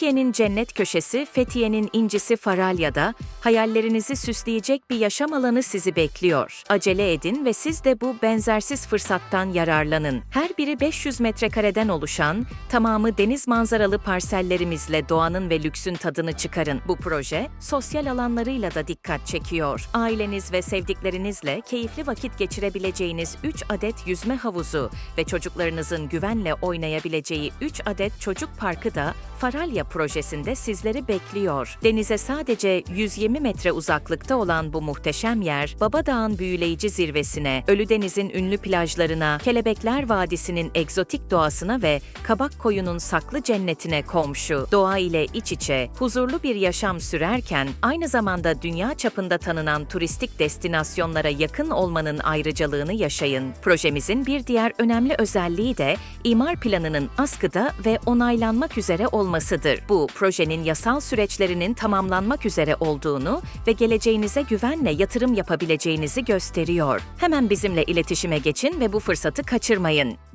Türkiye'nin cennet köşesi Fethiye'nin incisi Faralya'da hayallerinizi süsleyecek bir yaşam alanı sizi bekliyor. Acele edin ve siz de bu benzersiz fırsattan yararlanın. Her biri 500 metrekareden oluşan, tamamı deniz manzaralı parsellerimizle doğanın ve lüksün tadını çıkarın. Bu proje sosyal alanlarıyla da dikkat çekiyor. Aileniz ve sevdiklerinizle keyifli vakit geçirebileceğiniz 3 adet yüzme havuzu ve çocuklarınızın güvenle oynayabileceği 3 adet çocuk parkı da Faralya projesinde sizleri bekliyor. Denize sadece 120 metre uzaklıkta olan bu muhteşem yer, Babadağ'ın büyüleyici zirvesine, Ölüdeniz'in ünlü plajlarına, Kelebekler Vadisi'nin egzotik doğasına ve Kabak Koyu'nun saklı cennetine komşu. Doğa ile iç içe, huzurlu bir yaşam sürerken aynı zamanda dünya çapında tanınan turistik destinasyonlara yakın olmanın ayrıcalığını yaşayın. Projemizin bir diğer önemli özelliği de imar planının askıda ve onaylanmak üzere olmasıdır. Bu projenin yasal süreçlerinin tamamlanmak üzere olduğunu ve geleceğinize güvenle yatırım yapabileceğinizi gösteriyor. Hemen bizimle iletişime geçin ve bu fırsatı kaçırmayın.